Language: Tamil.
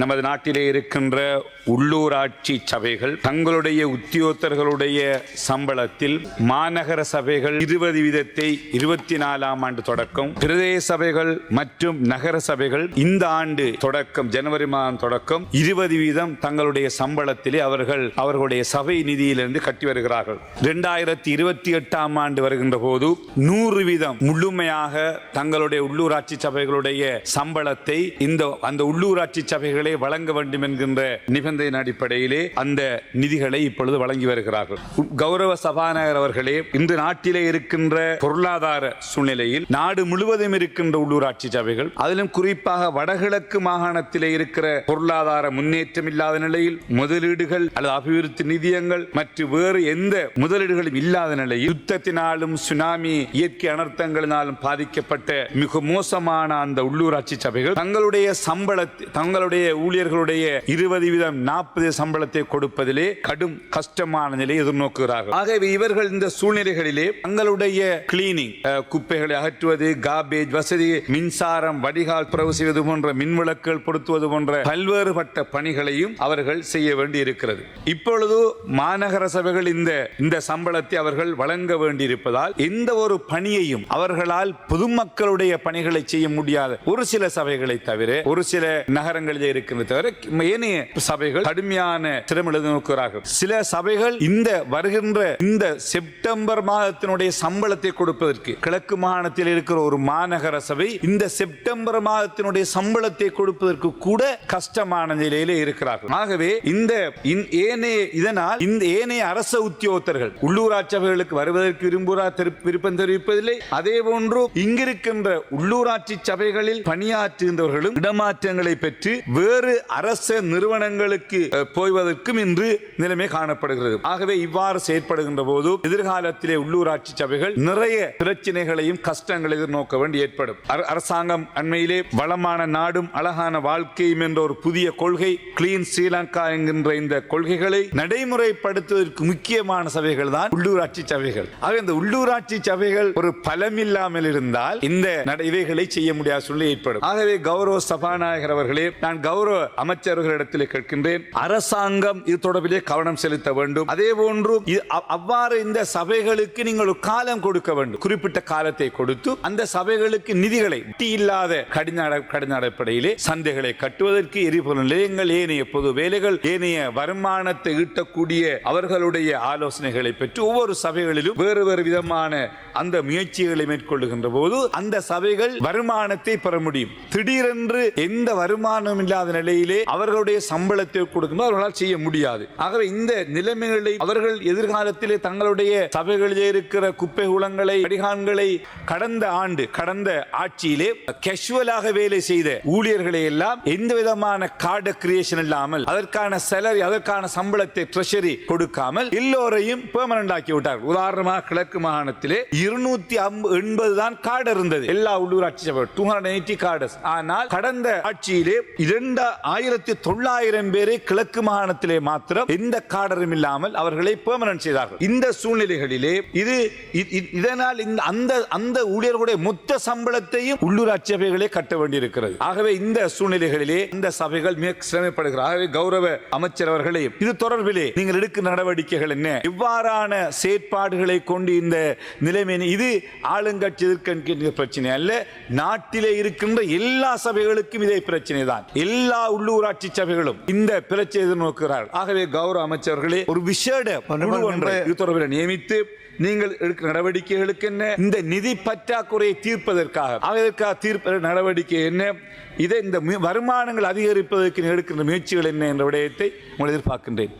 நமது நாட்டிலே இருக்கின்ற உள்ளூராட்சி சபைகள் தங்களுடைய உத்தியோகத்தர்களுடைய சம்பளத்தில் மாநகர சபைகள் இருபது வீதத்தை இருபத்தி நாலாம் ஆண்டு தொடக்கம் பிரதேச சபைகள் மற்றும் நகர சபைகள் இந்த ஆண்டு தொடக்கம் ஜனவரி மாதம் தொடக்கம் இருபது வீதம் தங்களுடைய சம்பளத்திலே அவர்கள் அவர்களுடைய சபை நிதியிலிருந்து கட்டி வருகிறார்கள். இரண்டாயிரத்தி இருபத்தி எட்டாம் ஆண்டு வருகின்ற போது நூறு வீதம் முழுமையாக தங்களுடைய உள்ளூராட்சி சபைகளுடைய சம்பளத்தை இந்த அந்த உள்ளூராட்சி சபைகள் வழங்க வேண்டும் என்கின்ற நிபந்தனை அடிப்படையிலே அந்த நிதிகளை இப்பொழுது வழங்கி வருகிறார்கள். கௌரவ சபாநாயகர் அவர்களே இன்று நாட்டிலே இருக்கின்ற பொருளாதார சூழ்நிலையில் நாடு முழுவதும் இருக்கின்ற உள்ளூராட்சி சபைகள் அதிலும் குறிப்பாக வடகிழக்கு மாகாணத்திலே இருக்கிற பொருளாதார முன்னேற்றம் இல்லாத நிலையில் முதலீடுகள் அல்லது அபிவிருத்தி நிதியங்கள் மற்றும் வேறு எந்த முதலீடுகளும் இல்லாத நிலையில் யுத்தத்தினாலும் சுனாமி இயற்கை அனர்த்தங்களினாலும் பாதிக்கப்பட்ட மிக மோசமான அந்த உள்ளூராட்சி சபைகள் தங்களுடைய சம்பளத்தை தங்களுடைய ஊழியர்களுடைய இருபது வீதம் நாற்பது சம்பளத்தை கொடுப்பதிலே கடும் கஷ்டமான நிலையை எதிர்நோக்குகிறார்கள். ஆகவே இவர்கள் இந்த சூழ்நிலைகளிலே தங்களுடைய கிளீனிங் குப்பைகளை அகற்றுவது காபேஜ் வசதி மின்சாரம் வடிகால் புறவு செய்வது போன்ற மின்விளக்குகள் பொருத்துவது போன்ற பல்வேறுபட்ட பணிகளையும் அவர்கள் செய்ய வேண்டி இருக்கிறது இப்பொழுது மாநகர சபைகள் இந்த இந்த சம்பளத்தை அவர்கள் வழங்க வேண்டியிருப்பதால் எந்த ஒரு பணியையும் அவர்களால் பொதுமக்களுடைய பணிகளை செய்ய முடியாத ஒரு சில சபைகளை தவிர ஒரு சில நகரங்களிலே இருக்கின்ற தவிர ஏனைய சபைகள் கடுமையான சிரமம் எழுதி நோக்குகிறார்கள். சில சபைகள் இந்த வருகின்ற இந்த செப்டம்பர் மாதத்தினுடைய சம்பளத்தை கொடுப்பதற்கு கிழக்கு மாகாணத்தில் இருக்கிற ஒரு மாநகர சபை இந்த செப்டம்பர் மாதத்தினுடைய சம்பளத்தை கொடுப்பதற்கு கூட கஷ்டமான நிலையிலே இருக்கிறார்கள். ஆகவே இந்த ஏனைய இதனால் இந்த ஏனைய அரச உத்தியோகத்தர்கள் உள்ளூராட்சி சபைகளுக்கு வருவதற்கு விரும்புகிறார் விருப்பம் தெரிவிப்பதில்லை. அதே போன்று இங்கிருக்கின்ற உள்ளூராட்சி சபைகளில் பணியாற்றுகின்றவர்களும் இடமாற்றங்களை பெற்று வேறு அரச நிறுவனங்களுக்கு போய்வதற்கும் இன்று நிலைமை காணப்படுகிறது. ஆகவே இவ்வாறு செயற்படுகின்ற போது எதிர்காலத்திலே உள்ளூராட்சி சபைகள் நிறைய பிரச்சனைகளையும் கஷ்டங்களை எதிர்நோக்க வேண்டி ஏற்படும். அரசாங்கம் அண்மையிலே வளமான நாடும் அழகான வாழ்க்கையும் என்ற ஒரு புதிய கொள்கை கிளீன் ஸ்ரீலங்கா என்கின்ற இந்த கொள்கைகளை நடைமுறைப்படுத்துவதற்கு முக்கியமான சபைகள் தான் உள்ளூராட்சி சபைகள். ஆக இந்த உள்ளூராட்சி சபைகள் ஒரு பலமில்லாமல் இருந்தால் இந்த நட- இவைகளை செய்ய முடியாத சூழ்நிலை ஏற்படும். ஆகவே கௌரவ சபாநாயகர் அவர்களே நான் கௌரவ அமைச்சர்களிடத்தில் கேட்கின்றேன். அரசாங்கம் இது தொடர்பிலே கவனம் செலுத்த வேண்டும். அதே போன்று அவ்வாறு இந்த சபைகளுக்கு நீங்கள் காலம் கொடுக்க வேண்டும். குறிப்பிட்ட காலத்தை கொடுத்து அந்த சபைகளுக்கு நிதிகளை வட்டி இல்லாத கடின கடின அடிப்படையிலே சந்தைகளை கட்டுவதற்கு எரிபொருள் நிலையங்கள் ஏனைய பொது வேலைகள் ஏனைய வருமானத்தை ஈட்டக்கூடிய அவர்களுடைய ஆலோசனைகளை பெற்று ஒவ்வொரு சபைகளிலும் வேறு வேறு விதமான அந்த முயற்சிகளை மேற்கொள்ளுகின்ற போது அந்த சபைகள் வருமானத்தை பெற முடியும். திடீரென்று எந்த வருமானம் இல்லாத நிலையிலே அவர்களுடைய சம்பளத்தை கொடுக்கும்போது அவர்களால் செய்ய முடியாது. ஆகவே இந்த நிலைமைகளை அவர்கள் எதிர்காலத்திலே தங்களுடைய சபைகளிலே இருக்கிற குப்பை குளங்களை வடிகான்களை கடந்த ஆண்டு கடந்த ஆட்சியிலே கேஷுவலாக வேலை செய்த ஊழியர்களை எல்லாம் எந்த விதமான கார்டு கிரியேஷன் இல்லாமல் அதற்கான சேலரி அதற்கான சம்பளத்தை ட்ரெஷரி கொடுக்காமல் எல்லோரையும் பெர்மனன்ட் ஆக்கி விட்டார்கள் உதாரணமாக கிழக்கு மாகாணத்திலே இருநூத்தி எண்பது தான் கார்டு இருந்தது. எல்லா உள்ளூராட்சி சபை டூ ஹண்ட்ரட் எயிட்டி கார்டு ஆனால் கடந்த ஆட்சியிலே இரண்டு ஆயிரத்தி தொள்ளாயிரம் பேரை கிழக்கு மாகாணத்திலே மாத்திரம் எந்த காடரும் இல்லாமல் அவர்களை பெர்மனன்ட் செய்தார்கள். இந்த சூழ்நிலைகளிலே இது இதனால் இந்த அந்த அந்த ஊழியர்களுடைய மொத்த சம்பளத்தையும் உள்ளூராட்சி சபைகளே கட்ட வேண்டியிருக்கிறது. ஆகவே இந்த சூழ்நிலைகளிலே இந்த சபைகள் மிக சிரமப்படுகிறார் ஆகவே கௌரவ அமைச்சர் அவர்களே இது தொடர்பிலே நீங்கள் எடுக்கும் நடவடிக்கைகள் என்ன? இவ்வாறான செயற்பாடுகளை கொண்டு இந்த நிலைமை இது ஆளுங்கட்சி எதிர்க்கின்ற பிரச்சனை அல்ல நாட்டிலே இருக்கின்ற எல்லா சபைகளுக்கும் இதே பிரச்சனை தான் எல்லா உள்ளூராட்சி சபைகளும் இந்த பிரச்சனை எதிர்நோக்கிறார்கள் ஆகவே கௌரவ அமைச்சர்களே ஒரு விசேட குழு ஒன்றை இது தொடர்பில் நியமித்து நீங்கள் எடுக்கிற நடவடிக்கைகளுக்கு என்ன? இந்த நிதி பற்றாக்குறையை தீர்ப்பதற்காக. அதற்காக தீர்ப்ப நடவடிக்கை என்ன? இதை இந்த வருமானங்கள் அதிகரிப்பதற்கு எடுக்கின்ற முயற்சிகள் என்ன என்ற விடயத்தை எதிர்பார்க்கின்றேன்.